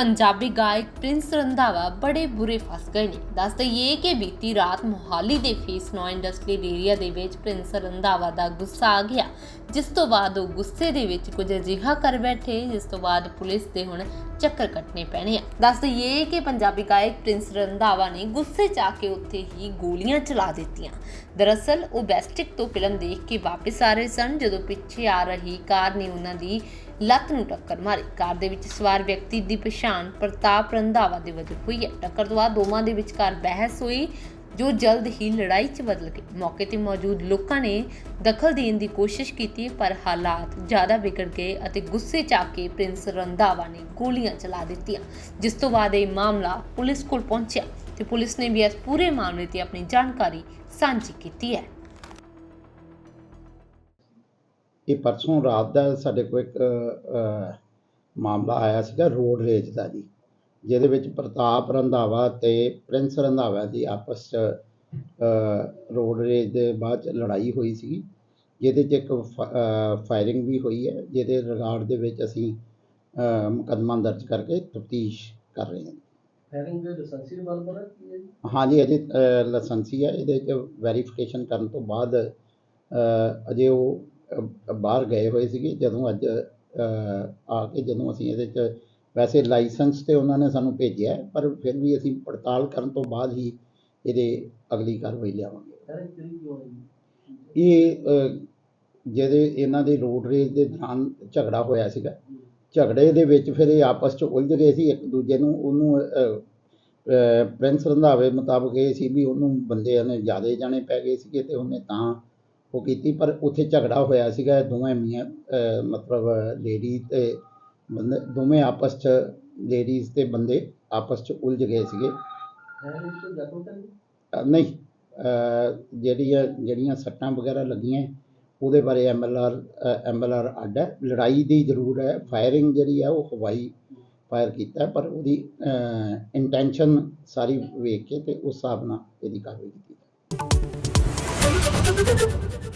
ਪੰਜਾਬੀ ਗਾਇਕ ਪ੍ਰਿੰਸ ਰੰਧਾਵਾ ਬੜੇ ਬੁਰੇ ਫਸ ਗਏ ਨੇ। ਦੱਸ ਦਈਏ ਕਿ ਬੀਤੀ ਰਾਤ ਮੁਹਾਲੀ ਦੇ ਫੇਸ 9 ਇੰਡਸਟਰੀਅਲ ਏਰੀਆ ਦੇ ਵਿੱਚ ਪ੍ਰਿੰਸ ਰੰਧਾਵਾ ਦਾ ਗੁੱਸਾ ਆ ਗਿਆ, ਜਿਸ ਤੋਂ ਬਾਅਦ ਉਹ ਗੁੱਸੇ ਦੇ ਵਿੱਚ ਕੁਝ ਅਜਿਹਾ ਕਰ ਬੈਠੇ, ਜਿਸ ਤੋਂ ਬਾਅਦ ਪੁਲਿਸ ਦੇ ਹੁਣ ਚੱਕਰ ਕੱਟਣੇ ਪੈਣੇ ਆ। ਦੱਸ ਦਈਏ ਕਿ ਪੰਜਾਬੀ ਗਾਇਕ ਪ੍ਰਿੰਸ ਰੰਧਾਵਾ ਨੇ ਗੁੱਸੇ 'ਚ ਆ ਕੇ ਉੱਥੇ ਹੀ ਗੋਲੀਆਂ ਚਲਾ ਦਿੱਤੀਆਂ। ਦਰਅਸਲ ਉਹ ਬੈਸਟਿਕ ਤੋਂ ਫਿਲਮ ਦੇਖ ਕੇ ਵਾਪਸ ਆ ਰਹੇ ਸਨ, ਜਦੋਂ ਪਿੱਛੇ ਆ ਰਹੀ ਕਾਰ ਨੇ ਉਹਨਾਂ ਦੀ ਲੱਤ ਨੂੰ ਟੱਕਰ ਮਾਰੀ। ਕਾਰ ਦੇ ਵਿੱਚ ਸਵਾਰ ਵਿਅਕਤੀ ਦੀ ਪਛਾਣ ਪ੍ਰਤਾਪ ਰੰਧਾਵਾ ਦੇ ਵਜੋਂ ਹੋਈ ਹੈ। ਟੱਕਰ ਤੋਂ ਬਾਅਦ ਦੋਵਾਂ ਦੇ ਵਿਚਕਾਰ ਬਹਿਸ ਹੋਈ, ਜੋ ਜਲਦ ਹੀ ਲੜਾਈ 'ਚ ਬਦਲ ਗਈ। ਮੌਕੇ ਤੇ ਮੌਜੂਦ ਲੋਕਾਂ ਨੇ ਦਖਲ ਦੇਣ ਦੀ ਕੋਸ਼ਿਸ਼ ਕੀਤੀ, ਪਰ ਹਾਲਾਤ ਜ਼ਿਆਦਾ ਵਿਗੜ ਗਏ ਅਤੇ ਗੁੱਸੇ 'ਚ ਆ ਕੇ ਪ੍ਰਿੰਸ ਰੰਧਾਵਾ ਨੇ ਗੋਲੀਆਂ ਚਲਾ ਦਿੱਤੀਆਂ, ਜਿਸ ਤੋਂ ਬਾਅਦ ਇਹ ਮਾਮਲਾ ਪੁਲਿਸ ਕੋਲ ਪਹੁੰਚਿਆ ਤੇ ਪੁਲਿਸ ਨੇ ਵੀ ਇਸ ਪੂਰੇ ਮਾਮਲੇ ਤੇ ਆਪਣੀ ਜਾਣਕਾਰੀ ਸਾਂਝੀ ਕੀਤੀ ਹੈ। ਇਹ ਪਰਸੋਂ ਰਾਤ ਦਾ ਸਾਡੇ ਕੋਲ ਇੱਕ ਮਾਮਲਾ ਆਇਆ ਸੀਗਾ ਰੋਡ ਰੇਜ ਦਾ ਜੀ ਜਿਹਦੇ ਵਿੱਚ ਪ੍ਰਤਾਪ ਰੰਧਾਵਾ ਤੇ ਪ੍ਰਿੰਸ ਰੰਧਾਵਾ ਦੀ ਆਪਸ 'ਚ ਰੋਡ ਰੇਜ ਦੇ ਬਾਅਦ ਲੜਾਈ ਹੋਈ ਸੀਗੀ ਜਿਹਦੇ 'ਚ ਇੱਕ ਫਾਇਰਿੰਗ ਵੀ ਹੋਈ ਹੈ ਜਿਹਦੇ ਰਿਗਾਰਡ ਦੇ ਵਿੱਚ ਅਸੀਂ ਮੁਕੱਦਮਾ ਦਰਜ ਕਰਕੇ ਤਫਤੀਸ਼ ਕਰ ਰਹੇ ਹਾਂ। ਫਾਇਰਿੰਗ ਦੇ ਲਾਇਸੈਂਸੀ ਹੈ ਜੀ ਹਾਂਜੀ ਅਜੇ ਲਾਇਸੈਂਸੀ ਹੈ ਇਹਦੇ 'ਚ ਵੈਰੀਫਿਕੇਸ਼ਨ ਕਰਨ ਤੋਂ ਬਾਅਦ ਅਜੇ ਉਹ ਬਾਹਰ ਗਏ ਹੋਏ ਸੀਗੇ ਜਦੋਂ ਅੱਜ ਆ ਕੇ ਜਦੋਂ ਅਸੀਂ ਇਹਦੇ 'ਚ ਵੈਸੇ ਲਾਇਸੈਂਸ ਤੇ ਉਹਨਾਂ ਨੇ ਸਾਨੂੰ ਭੇਜਿਆ ਪਰ ਫਿਰ ਵੀ ਅਸੀਂ ਪੜਤਾਲ ਕਰਨ ਤੋਂ ਬਾਅਦ ਹੀ ਇਹਦੇ ਅਗਲੀ ਕਾਰਵਾਈ ਲਿਆਵਾਂਗੇ। ਇਹ ਜਿਹਦੇ ਇਹਨਾਂ ਦੇ ਰੋਡ ਰੇਜ ਦੇ ਦੌਰਾਨ ਝਗੜਾ ਹੋਇਆ ਸੀਗਾ। ਝਗੜੇ ਦੇ ਵਿੱਚ ਫਿਰ ਇਹ ਆਪਸ 'ਚ ਉਲਝ ਗਏ ਸੀ ਇੱਕ ਦੂਜੇ ਨੂੰ ਉਹਨੂੰ ਪ੍ਰਿੰਸ ਰੰਧਾਵੇ ਮੁਤਾਬਕ ਇਹ ਸੀ ਵੀ ਉਹਨੂੰ ਬੰਦਿਆਂ ਨੇ ਜ਼ਿਆਦਾ ਜਾਣੇ ਪੈ ਗਏ ਸੀਗੇ ਤੇ ਉਹਨੇ ਤਾਂ ਉਹ ਕੀਤੀ, ਪਰ ਉੱਥੇ ਝਗੜਾ ਹੋਇਆ ਸੀਗਾ ਦੋਵੇਂ ਮੀਆਂ ਮਤਲਬ ਲੇਡੀ ਅਤੇ ਬੰਦੇ, ਦੋਵੇਂ ਆਪਸ 'ਚ ਲੇਡੀਜ਼ ਅਤੇ ਬੰਦੇ ਆਪਸ 'ਚ ਉਲਝ ਗਏ ਸੀਗੇ। ਨਹੀਂ ਜਿਹੜੀਆਂ ਜਿਹੜੀਆਂ ਸੱਟਾਂ ਵਗੈਰਾ ਲੱਗੀਆਂ, ਉਹਦੇ ਬਾਰੇ ਐਮਐਲਆਰ ਆਰ ਅੱਡ ਹੈ। ਲੜਾਈ ਦੀ ਜ਼ਰੂਰ ਹੈ ਫਾਇਰਿੰਗ ਜਿਹੜੀ ਹੈ ਉਹ ਹਵਾਈ ਫਾਇਰ ਕੀਤਾ, ਪਰ ਉਹਦੀ ਇੰਟੈਂਸ਼ਨ ਸਾਰੀ ਵੇਖ ਕੇ ਤੇ ਉਸ ਹਿਸਾਬ ਨਾਲ ਇਹਦੀ ਕਾਰਵਾਈ ਕੀਤੀ। Thank you.